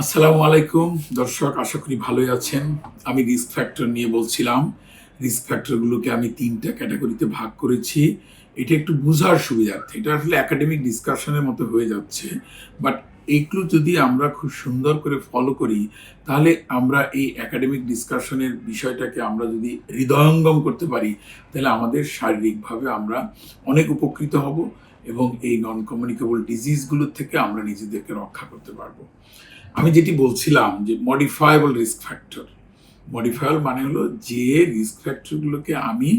আসসালামু আলাইকুম। দর্শক, আশা করি ভালোই আছেন। আমি রিস্ক ফ্যাক্টর নিয়ে বলছিলাম। রিস্ক ফ্যাক্টরগুলোকে আমি তিনটা ক্যাটাগরিতে ভাগ করেছি। এটা একটু বোঝার সুবিধার্থে। এটা আসলে একাডেমিক ডিসকাশনের মতো হয়ে যাচ্ছে। বাট এইগুলো যদি আমরা খুব সুন্দর করে ফলো করি, তাহলে আমরা এই একাডেমিক ডিসকাশনের বিষয়টাকে আমরা যদি হৃদয়ঙ্গম করতে পারি, তাহলে আমাদের শারীরিকভাবে আমরা অনেক উপকৃত হব এবং এই নন কমিউনিকেবল ডিজিজগুলোর থেকে আমরা নিজেদেরকে রক্ষা করতে পারব। আমি যেটি বলছিলাম যে মডিফায়েবল রিস্ক ফ্যাক্টর মডিফায়েবল মানে হলো যে রিস্ক ফ্যাক্টরগুলোকে আমি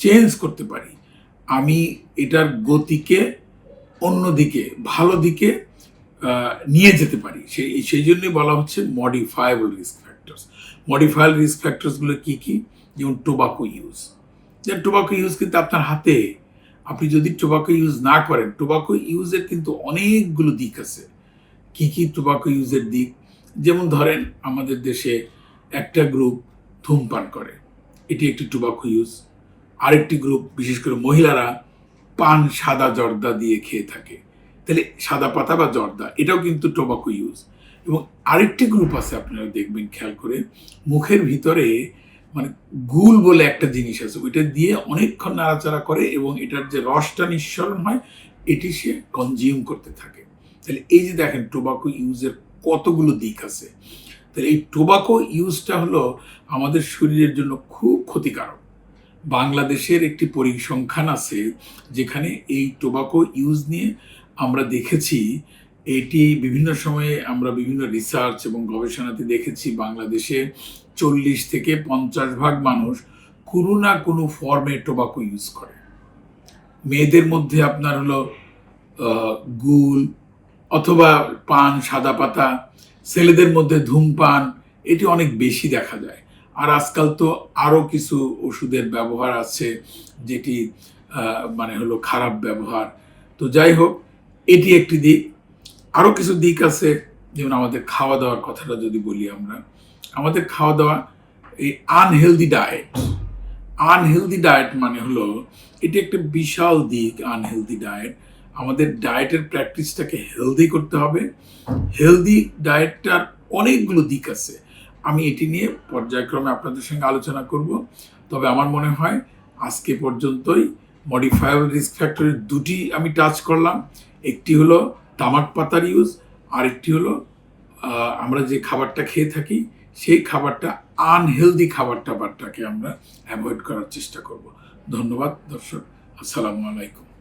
চেঞ্জ করতে পারি। আমি এটার গতিকে অন্যদিকে ভালো দিকে নিয়ে যেতে পারি। সেই সেই জন্যই বলা হচ্ছে modifiable risk factors modifiable risk ফ্যাক্টরসগুলো কী কী? যেমন টোবাকো ইউজ যে টোবাকো ইউজ কিন্তু আপনার হাতে। আপনি যদি টোবাকো ইউজ না করেন টোবাকো ইউজের কিন্তু অনেকগুলো দিক আছে। কি কি টোবাকো ইউজের দিক? যেমন ধরেন, আমাদের দেশে একটা গ্রুপ ধূমপান করে। এটি একটি টোবাকো ইউজ আরেকটি গ্রুপ বিশেষ করে মহিলারা, পান সাদা জর্দা দিয়ে খেয়ে থাকে। তাহলে সাদা পাতা বা জর্দা, এটাও কিন্তু টোবাকো ইউজ এবং আরেকটি গ্রুপ আছে, আপনারা দেখবেন, খেয়াল করে, মুখের ভিতরে মানে গুল বলে একটা জিনিস আছে। ওইটা দিয়ে অনেকক্ষণ নাড়াচাড়া করে এবং এটার যে রসটা নিঃসরণ হয়, এটি সে কনজিউম করতে থাকে। তাহলে এই যে দেখেন টোবাকো ইউজের কতগুলো দিক আছে, তাহলে এই টোবাকো ইউজটা হলো আমাদের শরীরের জন্য খুব ক্ষতিকারক। বাংলাদেশের একটি পরিসংখ্যান আছে যেখানে এই টোবাকো ইউজ নিয়ে আমরা দেখেছি, এটি বিভিন্ন সময়ে আমরা বিভিন্ন রিসার্চ এবং গবেষণাতে দেখেছি বাংলাদেশে চল্লিশ থেকে পঞ্চাশ ভাগ মানুষ কোনো না কোনো ফর্মে টোবাকো ইউজ করে। মেয়েদের মধ্যে আপনার হলো গুল অথবা পান, সাদা পাতা, ছেলেদের মধ্যে ধূমপান, এটি অনেক বেশি দেখা যায়। আর আজকাল তো আরও কিছু ওষুধের ব্যবহার আছে, যেটি মানে হলো খারাপ ব্যবহার। তো যাই হোক, এটি একটি দিক। আরও কিছু দিক আছে, যেমন আমাদের খাওয়া দাওয়ার কথাটা যদি বলি আমরা। আমাদের খাওয়া দাওয়া এই আনহেলদি ডায়েট আনহেলদি ডায়েট মানে হলো, এটি একটা বিশাল দিক আনহেলদি ডায়েট আমাদের ডায়েটের প্র্যাকটিসটাকে হেলদি করতে হবে। হেলদি ডায়েটটার অনেকগুলো দিক আছে। আমি এটি নিয়ে পর্যায়ক্রমে আপনাদের সঙ্গে আলোচনা করব। তবে আমার মনে হয় আজকে পর্যন্তই। মডিফায়েবল রিস্ক ফ্যাক্টরের দুটি আমি টাচ করলাম। একটি হলো তামাক পাতার ইউজ আরেকটি হলো আমরা যে খাবারটা খেয়ে থাকি, সেই খাবারটা আনহেলদি খাবার টাবারটাকে আমরা অ্যাভয়েড করার চেষ্টা করব। ধন্যবাদ, দর্শক। আসসালামু আলাইকুম।